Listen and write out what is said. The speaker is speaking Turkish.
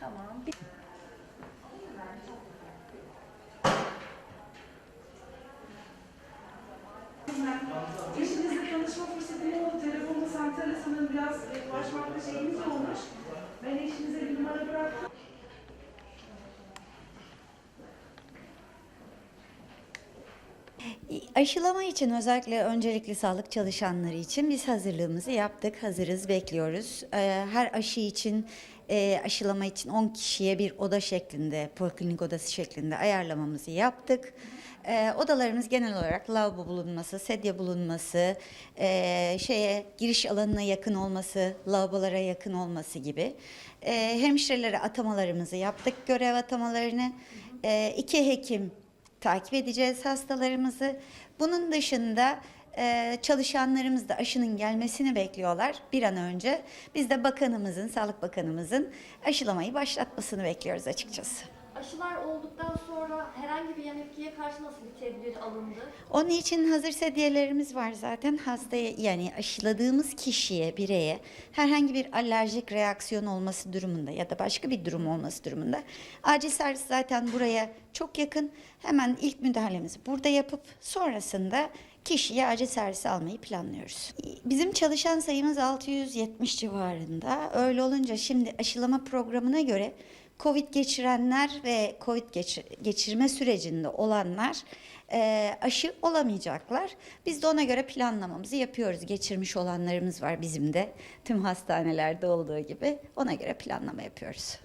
Tamam. Eşinizle tanışma fırsatım oldu. Telefonla santrale sanırım biraz ulaşmakta şeyimiz olmuş. Ben eşinize bir numara bıraktım. Aşılama için özellikle öncelikli sağlık çalışanları için biz hazırlığımızı yaptık. Hazırız, bekliyoruz. Ee, Her aşı için, e, aşılama için 10 kişiye bir oda şeklinde, poliklinik odası şeklinde ayarlamamızı yaptık. Ee, Odalarımız genel olarak lavabo bulunması, sedye bulunması, e, şeye giriş alanına yakın olması, lavabolara yakın olması gibi. Ee, Hemşirelere atamalarımızı yaptık, görev atamalarını. İki hekim takip edeceğiz hastalarımızı. Bunun dışında e, çalışanlarımız da aşının gelmesini bekliyorlar bir an önce. Biz de bakanımızın, Sağlık Bakanımızın aşılamayı başlatmasını bekliyoruz açıkçası. Aşılar olduktan sonra etkiye karşı nasıl bir tedbir alındı? Onun için hazır sedyelerimiz var zaten. Hastaya yani aşıladığımız kişiye, bireye herhangi bir alerjik reaksiyon olması durumunda ya da başka bir durum olması durumunda acil servis zaten buraya çok yakın. Hemen ilk müdahalemizi burada yapıp sonrasında kişiyi acil servise almayı planlıyoruz. Bizim çalışan sayımız 670 civarında. Öyle olunca şimdi aşılama programına göre Covid geçirenler ve Covid geçir- geçirme sürecinde olanlar e, aşı olamayacaklar. Biz de ona göre planlamamızı yapıyoruz. Geçirmiş olanlarımız var bizim de tüm hastanelerde olduğu gibi ona göre planlama yapıyoruz.